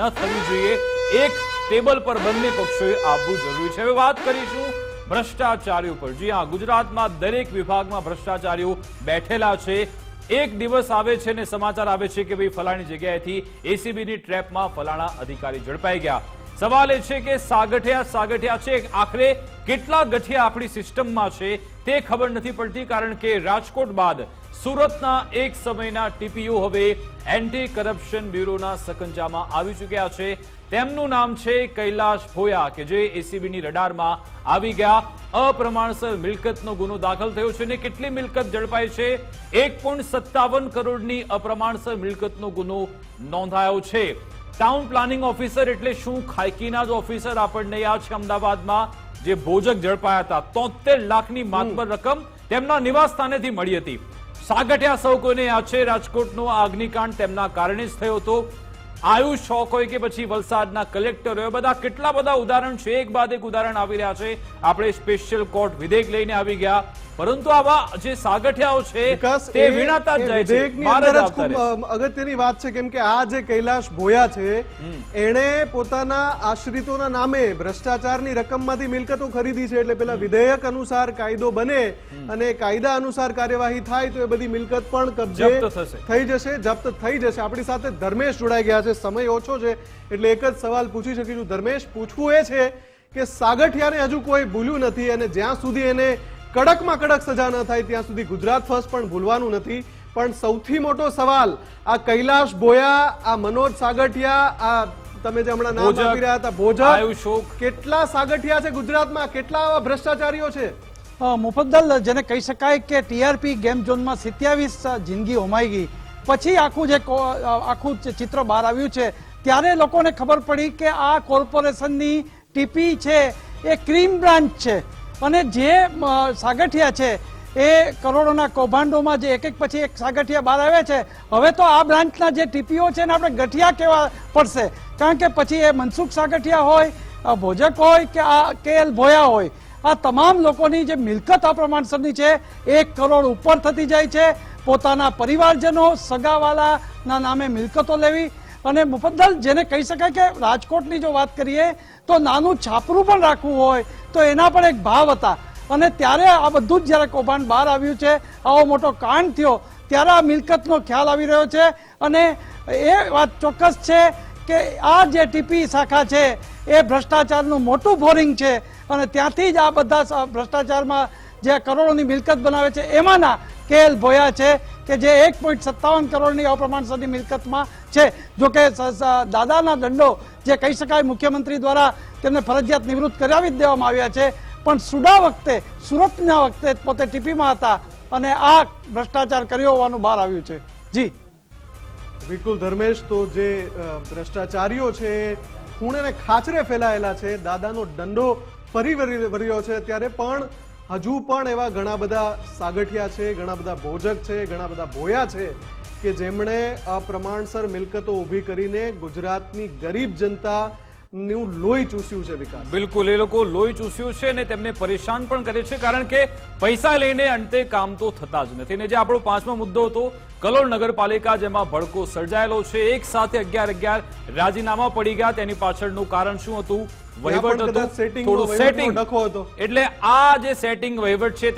ન થવી જોઈએ, એક ટેબલ પર બંને પક્ષોએ આવવું જરૂરી છે. હવે વાત કરીશું ભ્રષ્ટાચારીઓ પર. જી હા, ગુજરાતમાં દરેક વિભાગમાં ભ્રષ્ટાચારીઓ બેઠેલા છે. એક દિવસ આવે છે ને સમાચાર આવે છે કે ભાઈ ફલાણી જગ્યાએથી એસીબીની ટ્રેપમાં ફલાણા અધિકારી ઝડપાઈ ગયા. સવાલ એ છે કે સાગઠિયા સાગઠિયા છે? આખરે કેટલા ગઠિયા આપણી સિસ્ટમમાં છે તે ખબર નથી પડતી, કારણ કે રાજકોટ બાદ સુરતના એક સમયના ટીપીઓ હવે એન્ટી કરપ્શન બ્યુરોના સકંજામાં આવી ચૂક્યા છે. તેમનું નામ છે કૈલાશ ભોયા કે જે એસીબીની રડારમાં આવી ગયા. અપ્રમાણસર મિલકતનો ગુનો દાખલ થયો છે ને કેટલી મિલકત ઝડપાઈ છે? એક સત્તાવન કરોડની અપ્રમાણસર મિલકતનો ગુનો નોંધાયો છે. ટાઉન પ્લાનિંગ ઓફિસર એટલે શું? ખાયકીના જ ઓફિસર આપણને યાદ છે અમદાવાદમાં જે ભોજક ઝડપાયા હતા. તોતેર લાખની માતબર રકમ તેમના નિવાસ સ્થાનેથી મળી હતી. સાગઠિયા સૌ કોઈને યાદ છે રાજકોટનો આ અગ્નિકાંડ તેમના કારણે જ થયો હતો. આયુષ શોક હોય કે પછી વલસાડના કલેક્ટર હોય બધા કેટલા બધા ઉદાહરણ છે. એક બાદ એક ઉદાહરણ આવી રહ્યા છે. આપણે સ્પેશિયલ કોર્ટ વિધેયક લઈને આવી ગયા. પરંતુ આવા જે સાગઠિયાઓ છે તે વિનાતા જ જાય છે. અગત્યની વાત છે કેમ કે આ જે કૈલાશ ભોયા છે એણે પોતાના આશ્રિતોના નામે ભ્રષ્ટાચારની રકમમાંથી મિલકતો ખરીદી છે. એટલે પેલા વિધેયક અનુસાર કાયદો બને અને કાયદા અનુસાર કાર્યવાહી થાય તો એ બધી મિલકત પણ કબજે થશે. થઈ જશે જપ્ત થઈ જશે. આપણી સાથે ધર્મેશ જોડાઈ ગયા છે. સમય ઓછો છે એટલે એક જ સવાલ પૂછી શકીશું. ધર્મેશ પૂછવું એ છે કે સાગઠિયાને હજુ કોઈ ભૂલ્યું નથી અને જ્યાં સુધી એને કડકમાં કડક સજા ન થાય ત્યાં સુધી ગુજરાત ફર્સ્ટ પણ ભૂલવાનું નથી. પણ સૌથી મોટો સવાલ આ કૈલાશ ભોયા આ મનોજ સાગઠિયા આ તમે જે હમણાં નામ આપી રહ્યા હતા ભોજક કેટલા સાગઠિયા છે ગુજરાતમાં? કેટલા આવા ભ્રષ્ટાચારીઓ છે? મુફદ્દલ જેને કહી શકાય કે ટીઆરપી ગેમ ઝોનમાં સિત્યાવીસ જિંદગી હોમાઈ ગઈ. પછી આખું જે આખું ચિત્ર બહાર આવ્યું છે, ત્યારે લોકોને ખબર પડી કે આ કોર્પોરેશનની ટીપી છે, એ ક્રીમ બ્રાન્ચ છે. અને જે સાગઠિયા છે, એ કરોડોના કૌભાંડોમાં જે એક એક પછી એક સાગઠિયા બહાર આવે છે, હવે તો આ બ્રાન્ચના જે ટીપીઓ છે ને આપણે ગઠિયા કહેવા પડશે. કારણ કે પછી એ મનસુખ સાગઠિયા હોય ભોજક હોય કે આ કે એલ ભોયા હોય, આ તમામ લોકોની જે મિલકત આ પ્રમાણસરની છે, એક કરોડ ઉપર થતી જાય છે. પોતાના પરિવારજનો સગાવાલાના નામે મિલકતો લેવી. અને મુફદ્દલ જેને કહી શકાય કે રાજકોટની જો વાત કરીએ, તો નાનું છાપરું પણ રાખવું હોય, તો એના પણ એક ભાવ હતા. અને ત્યારે આ બધું જ જ્યારે કૌભાંડ બહાર આવ્યું છે, આવો મોટો કાંડ થયો, ત્યારે આ મિલકતનો ખ્યાલ આવી રહ્યો છે. અને એ વાત ચોક્કસ છે કે આ જે ટીપી શાખા છે, એ ભ્રષ્ટાચારનું મોટું બોરિંગ છે. અને ત્યાંથી જ આ બધા ભ્રષ્ટાચારમાં જે કરોડોની મિલકત બનાવે છે, એમાંના કેએલ ભોયા છે, કે જે એક પોઈન્ટ સત્તાવન કરોડની અપ્રમાણસરની મિલકતમાં છે. જો કે સ- સ- દાદાના દંડો જે કહી શકાય મુખ્યમંત્રી દ્વારા તેમને ફરજિયાત નિવૃત્ત કરાવી જ દેવામાં આવ્યા છે. પણ સુડા વખતે, સુરતના વખતે પોતે ટીપીમાં હતા અને આ ભ્રષ્ટાચાર કર્યો હોવાનું બહાર આવ્યું છે. જી. બિલકુલ ધર્મેશ, તો જે ભ્રષ્ટાચારીઓ છે ખૂણે ખાચરે ફેલાયેલા છે. દાદાનો દંડો ફરી વરી- છે ત્યારે પણ હજુ પણ એવા ઘણા બધા સાગઠિયા છે, ઘણા બધા ભોજક છે, ઘણા બધા ભોયા છે કે જેમણે અપ્રમાણસર મિલકતો ઊભી કરીને ગુજરાતની ગરીબ જનતા નું લોહી ચૂસ્યું છે વિકાસ. બિલકુલ, એ લોકો લોહી ચૂસ્યું છે અને તેમને પરેશાન પણ કરે છે કારણ કે પૈસા લઈને અંતે કામ તો થતા જ નથી. ને જે આપણો પાંચમો મુદ્દો હતો, કલોલ નગરપાલિકા જેમાં ભડકો સર્જાયેલો છે. એક સાથે અગિયાર અગિયાર રાજીનામા પડી ગયા. તેની પાછળનું કારણ શું હતું? વહીવટ હતું થોડું સેટિંગ એટલે આ જે સેટિંગ વહીવટ છે